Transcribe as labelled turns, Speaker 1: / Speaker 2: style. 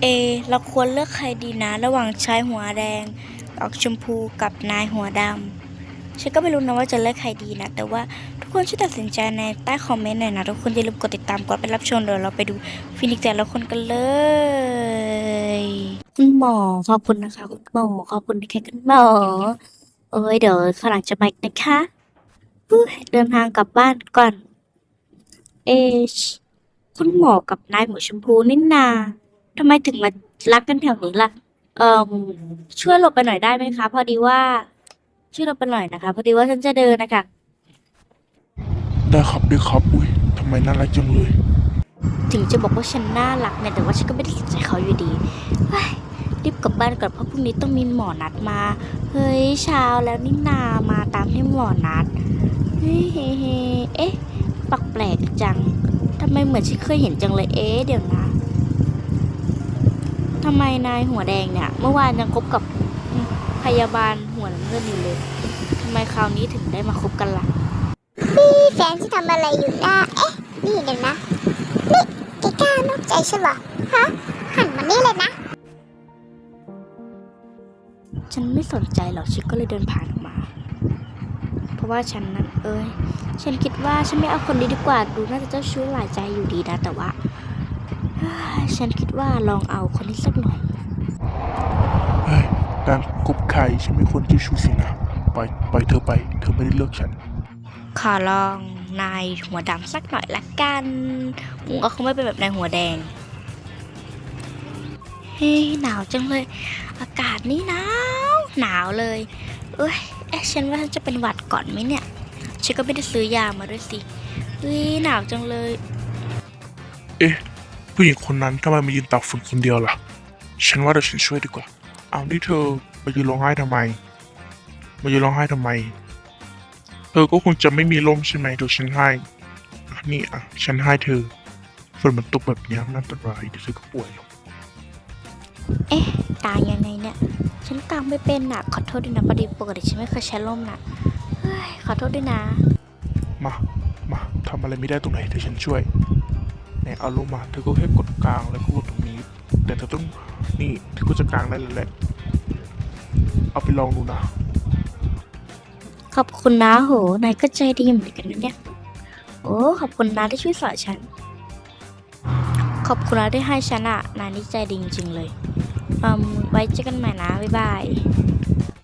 Speaker 1: เอเราควรเลือกใครดีนะระหว่างชายหัวแดง ออกชมพูกับนายหัวดำฉันก็ไม่รู้นะว่าจะเลือกใครดีนะ แต่ว่าทุกคนช่วยตัดสินใจในใต้คอมเมนต์หน่อยนะ ทุกคนอย่าลืมกดติดตามกดไปรับชมเดี๋ยวเราไปดูฟินิกซ์แต่ละคนกันเลย คุณหมอขอบคุณนะคะ คุณหมอขอบคุณนะคะคุณหมอโอ้ยเดี๋ยวฝรั่งจะมาอีกนะคะเดินทางกลับบ้านก่อน เอชคุณหมอกับนายหัวชมพูนี่นา ทำไมถึงมารักกันแถวนี้ล่ะ เอ่อช่วยหลบไปหน่อยได้ไหมคะ พอดีว่าช่วยหลบไปหน่อยนะคะ พอดีว่าฉันจะเดินนะคะ
Speaker 2: ได้ครับได้ครับอุ้ยทำไมน่ารักจังเลย
Speaker 1: ถึงจะบอกว่าฉันน่ารักเนี่ยแต่ว่าฉันก็ไม่ได้สนใจเขาอยู่ดีเฮ้ยรีบกลับบ้านก่อนเพราะพรุ่งนี้ต้องมีหมอนัดมา เฮ้ยเช้าแล้วนี่นามาตามที่หมอนัด เฮ้ยเฮ้ยเฮ้ยเอ๊ะปักแปลกจังทำไมเหมือนฉันเคยเห็นจังเลยเอ๊ะเดี๋ยวนะ ทำไมนายหัวแดงเนี่ย เมื่อวานยังคบกับพยาบาลหัวน้ำเงินอยู่เลยทำไมคราวนี้ถึงได้มาคบกันล่ะ
Speaker 3: พี่แฟนที่ทำอะไรอยู่นะเอ๊ะ นี่เดี๋ยวนะ นี่แกกล้านอกใจฉันเหรอ ฮะ หันมานี่เลยนะ
Speaker 1: ฉันไม่สนใจหรอกฉันก็เลยเดินผ่านออกมา เพราะว่าฉันนั้นเอ้ย ฉันคิดว่าฉันไม่เอาคนนี้ดีกว่า ดูน่าจะเจ้าชู้หลายใจอยู่ดีนะ แต่ว่าเฮ้ย ฉันคิดว่าลองเอาคนนี้สักหน่อย
Speaker 2: เฮ้ยการคบใครฉันไม่ควรจะชูสินะปล่อยปล่อยเธอไป เธอไม่ได้เลือกฉัน
Speaker 1: ขอลองนายหัวดำสักหน่อยละกันหมูก็คงไม่เป็นแบบนายหัวแดง เฮ้ยหนาวจังเลย อากาศนี่หนาวหนาวเลย เอ้ยเอ๊ะฉันว่าฉันจะเป็นหวัดก่อนไหมเนี่ย ฉันก็ไม่ได้ซื้อยามาด้วยสิเฮ้ยหนาวจังเลย
Speaker 2: เอ๊ะ ผู้หญิงคนนั้นทำไมมายืนตากฝนคนเดียวล่ะ ฉันว่าเดี๋ยวฉันช่วยดีกว่า เอานี่เธอมายืนร้องไห้ทำไม มายืนร้องไห้ทำไม เธอก็คงจะไม่มีลมใช่ไหมเดี๋ยวฉันให้อะนี่อะ ฉันให้เธอฝนมันตกแบบเนี้ยมันอันตรายเดี๋ยวเธอก็ป่วยหรอก
Speaker 1: เอ๊ะ ตายยังไงเนี่ย ฉันตามไม่เป็นน่ะขอโทษด้วยนะพอดีปกติฉันไม่เคยใช้ล่มน่ะเฮ้ยขอโทษด้วยนะ
Speaker 2: มา มาทำอะไรไม่ได้ตรงไหนเดี๋ยวฉันช่วย ไหนเอาลงมาเธอก็แค่กดกลางแล้วก็กดตรงนี้ แต่เธอต้องนี่เธอก็จะกลางได้แล้วแหละเอาไปลองดูนะ
Speaker 1: ขอบคุณนะโหนายก็ใจดีเหมือนกันนะเนี่ย โอ้ขอบคุณนะที่ช่วยสอนฉัน ขอบคุณนะที่ให้ฉันอะนายนี่ใจดีจริงๆเลยอืมไว้เจอกันใหม่นะบ๊ายบาย